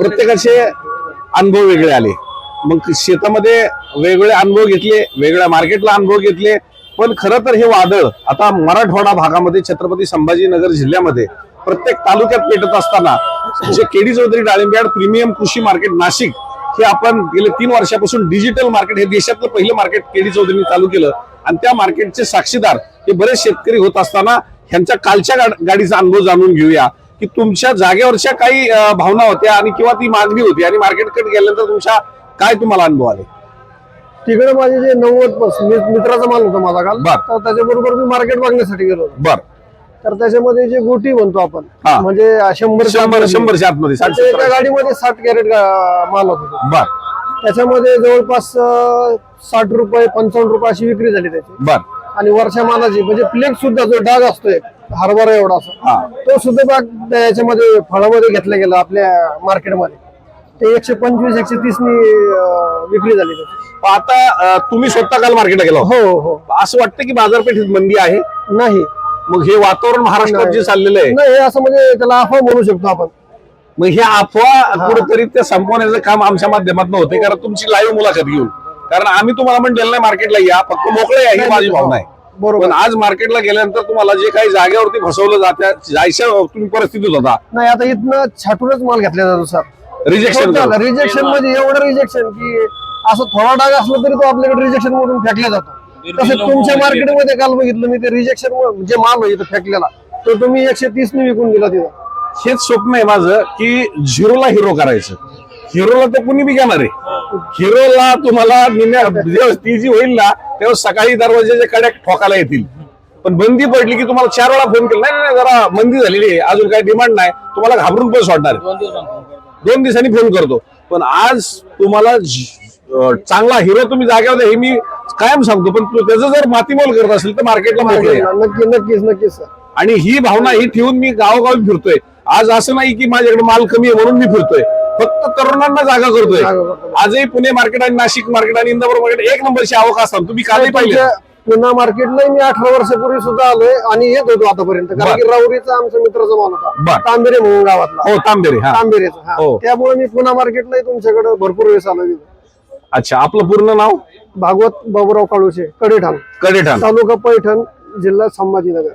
प्रत्येकाचे अनुभव वेगळे आले. मग शेतामध्ये वेगवेगळे अनुभव घेतले वेगळ्या मार्केटला अनुभव घेतले. पण खरं तर हे वादळ आता मराठवाडा भागामध्ये छत्रपती संभाजीनगर जिल्ह्यामध्ये प्रत्येक तालुक्यात पेटत असताना जे केडी चौधरी डाळिंब्याड प्रीमियम कृषी मार्केट नाशिक हे आपण गेले तीन वर्षापासून डिजिटल मार्केट हे देशातलं पहिलं मार्केट केडी चौधरीने चालू केलं. आणि त्या मार्केटचे साक्षीदार हे बरेच शेतकरी होत असताना ह्यांच्या कालच्या गाडीचा अनुभव जाणून घेऊया. की तुमच्या जागेवरच्या काही भावना होत्या आणि किंवा ती मागणी होती आणि मार्केटकडे गेल्यानंतर तुमच्या काय तुम्हाला अनुभव आले? तिकडे माझे जे नव्वद मित्राचा माल होता माझा काल. तर त्याच्याबरोबर मी मार्केट बघण्यासाठी गेलो होतो. बर. तर त्याच्यामध्ये जे गोटी म्हणतो आपण. म्हणजे शंभर शंभर शंभरच्या आतमध्ये एका गाडीमध्ये साठ कॅरेट माल होता बर. त्याच्यामध्ये जवळपास साठ रुपये पंचावन्न रुपये अशी विक्री झाली त्याची. बर. आणि वरच्या मालाची म्हणजे प्लेट सुद्धा जो डाग असतोय हरभरा एवढा हा. असा तो सुद्धा त्या याच्यामध्ये फळामध्ये घेतला गेला आपल्या मार्केटमध्ये. ते एकशे पंचवीस एकशे तीस नी अं, विक्री झाली त्याची. आता अं, तुम्ही स्वतः काल मार्केटला गेला होता. हो हो. असं वाटतं की बाजारपेठेत मंदी आहे? नाही. मग हे वातावरण महाराष्ट्रात जे. चाललेलं आहे. नाही हे असं म्हणजे त्याला अफवा म्हणू शकतो आपण. मग हे अफवा कुठेतरी ते संपवण्याचं काम आमच्या माध्यमातून होते. कारण तुमची लाईव्ह मुलाखत घेऊन. कारण आम्ही तुम्हाला म्हणलेलं नाही मार्केटला या. फक्त मोकळे या ही माझी भावना आहे. बरोबर. पण आज मार्केटला गेल्यानंतर तुम्हाला जे काही जागेवरती फसवलं जात्या जायच्या तुम्ही परिस्थितीत होता. नाही आता इथनं छाटूनच माल घेतला जातो सर रिजेक्शन रिजेक्शन म्हणजे एवढं रिजेक्शन की असं थोडा डाग असला तरी तो आपल्याकडे रिजेक्शन मधून फेकला जातो. तसं तुमच्या मार्केटमध्ये काल बघितलं मी ते रिजेक्शन जे माल आहे इथं फेकलेला तो तुम्ही एकशे तीस ने विकून दिला तिथं. हेच स्वप्न आहे माझं की झिरोला हिरो करायचं. हिरोला तर कुणी बी घेणार आहे. हिरोला तुम्हाला जेव्हा ती जी होईल ना तेव्हा सकाळी दरवाजाच्या कड्या ठोकायला येतील. पण बंदी पडली की तुम्हाला चार वेळा फोन केला. नाही जरा बंदी झालेली आहे. अजून काही डिमांड नाही. तुम्हाला घाबरून पण सोडणार. दोन दिवसांनी फोन करतो. पण आज तुम्हाला चांगला हिरो तुम्ही जागेवर हे मी कायम सांगतो. पण तू त्याचं जर मातीमोल करत असेल तर मार्केटला या. नक्की नक्कीच नक्कीच आणि ही भावना ही ठेवून मी गावोगावी फिरतोय. आज असं नाही की माझ्याकडे माल कमी आहे म्हणून मी फिरतोय. फक्त तरुणांना जागा करतोय. आजही पुणे मार्केट आणि नाशिक मार्केट आणि इंदापूर मार्केट एक नंबरची आवक असतात. तुम्ही कालही तुमच्या पुन्हा मार्केटला मी अठरा वर्षापूर्वी सुद्धा आलोय आणि येत होतो आतापर्यंत. कारण की राऊरीचा आमच्या मित्राचा माल होता. बर. तांबेरे म्हणून गावातला. हो तांबेरे हा. तांबेरेचा हा. त्यामुळे मी पुन्हा मार्केटला तुमच्याकडे भरपूर वेळेस आलोय. अच्छा आपलं पूर्ण नाव? भागवत बाबूराव काळूचे कडेठाण. कडेठाण. तालुका पैठण जिल्हा संभाजीनगर.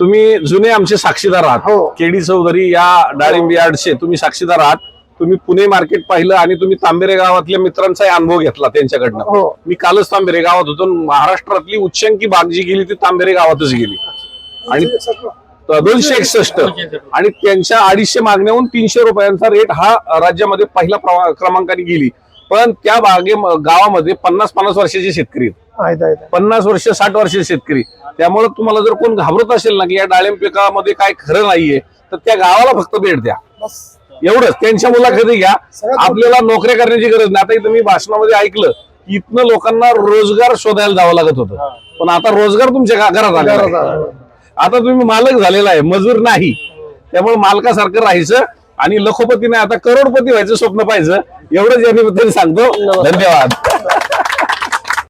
तुम्ही जुने आमचे साक्षीदार आहात. हो. केडी चौधरी या डाळिंबी यार्डचे तुम्ही साक्षीदार आहात. तुम्ही पुणे मार्केट पाहिलं आणि तुम्ही तांबेरे गावातल्या मित्रांचाही अनुभव घेतला त्यांच्याकडनं. हो. मी कालच तांबेरे गावात होतो महाराष्ट्रातली उच्चांकी बाग जी गेली ती तांबेरे गावातच गेली. आणि दोनशे एकसष्ट आणि त्यांच्या अडीचशे मागण्याहून तीनशे रुपयांचा रेट हा राज्यामध्ये पहिल्या प्रमा- क्रमांकाने गेली. पण त्या बागे गावामध्ये पन्नास पन्नास वर्षाचे शेतकरी पन्नास वर्ष साठ वर्षाचे शेतकरी. त्यामुळे तुम्हाला जर कोण घाबरत असेल ना की या डाळिंब पिकामध्ये काय खरं नाहीये तर त्या गावाला फक्त भेट द्या. एवढंच. त्यांच्या मुलाखती घ्या. आपल्याला नोकऱ्या करण्याची गरज नाही. आता इथं मी भाषणामध्ये ऐकलं की इथनं लोकांना रोजगार शोधायला जावं लागत होतं. पण आता रोजगार तुमच्या घरात आला. आता तुम्ही मालक झालेला आहे. मजूर नाही. त्यामुळे मालकासारखं राहायचं आणि लखोपती नाही आता करोडपती व्हायचं स्वप्न पाहिजे एवढंच या निमित्ताने सांगतो धन्यवाद.